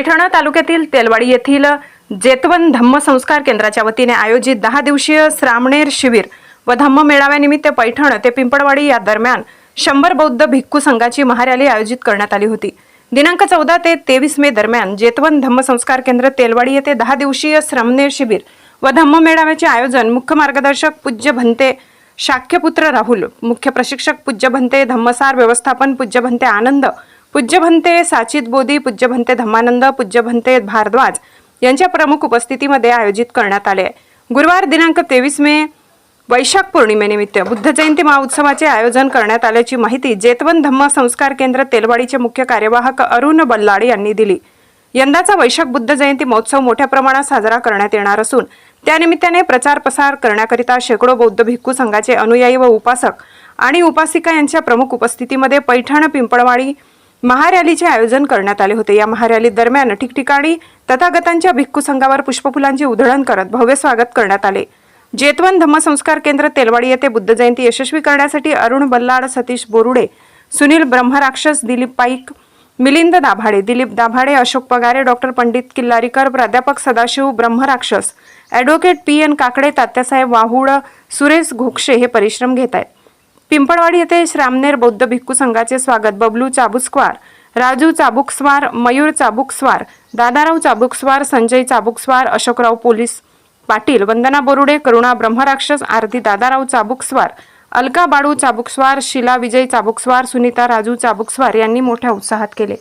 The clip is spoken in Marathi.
पैठण तालुक्यातील तेलवाडी येथील जेतवन धम्म संस्कार केंद्राच्या वतीने आयोजित दहा दिवसीय श्रामणेर शिबिर व धम्म मेळाव्यानिमित्त पैठण ते पिंपळवाडी या दरम्यान शंभर बौद्ध भिक्खू संघाची महारॅली आयोजित करण्यात आली होती. दिनांक चौदा ते तेवीस मे दरम्यान जेतवन धम्म संस्कार केंद्र तेलवाडी येथे दहा दिवसीय श्रमनेर शिबिर व धम्म मेळाव्याचे आयोजन मुख्य मार्गदर्शक पूज्य भंते शाख्यपुत्र राहुल मुख्य प्रशिक्षक पूज्य भंते धम्मसार व्यवस्थापन पूज्य भंते आनंद पूज्य भंते साचित बोधी पूज्य भंते धम्मानंद पूज्य भंते भारद्वाज यांच्या प्रमुख उपस्थितीमध्ये आयोजित करण्यात आले आहे. गुरुवार दिनांक तेवीस मे वैशाख पौर्णिमेनिमित्त बुद्ध जयंती महोत्सवाचे आयोजन करण्यात आल्याची माहिती जेतवन धम्म संस्कार केंद्र तेलवाडीचे मुख्य कार्यवाहक अरुण बल्लाड यांनी दिली यंदाचा वैशाख बुद्ध जयंती महोत्सव मोठ्या प्रमाणात साजरा करण्यात येणार असून त्यानिमित्ताने प्रचार प्रसार करण्याकरिता शेकडो बौद्ध भिक्खू संघाचे अनुयायी व उपासक आणि उपासिका यांच्या प्रमुख उपस्थितीमध्ये पैठण पिंपळवाडी महारॅलीचे आयोजन करण्यात आले होते. या महारॅली दरम्यान ठिकठिकाणी तथागतांच्या भिक्खू संघावर पुष्पफुलांची उधळण करत भव्य स्वागत करण्यात आले. जेतवन धम्मसंस्कार केंद्र तेलवाडी येथे बुद्ध जयंती यशस्वी करण्यासाठी अरुण बल्लाड सतीश बोरुडे सुनील ब्रह्मराक्षस दिलीप पाईक मिलिंद दाभाडे दिलीप दाभाडे अशोक पगारे डॉक्टर पंडित किल्लारीकर प्राध्यापक Sadashiv Brahmarakshas advocate P N Kakade Tatyasaheb Wahud Suresh Ghokshe हे परिश्रम घेत आहेत. पिंपळवाडी येथे श्रामनेर बौद्ध भिक्खू संघाचे स्वागत. बबलू चाबुकस्वार राजू चाबुकस्वार मयूर चाबुकस्वार दादाराव चाबुकस्वार संजय चाबुकस्वार अशोकराव पोलीस पाटील वंदना बोरुडे करुणा ब्रह्मराक्षस आरती दादाराव चाबुकस्वार अलका बाळू चाबुकस्वार शिला विजय चाबुकस्वार सुनीता राजू चाबुकस्वार यांनी मोठ्या उत्साहात केले.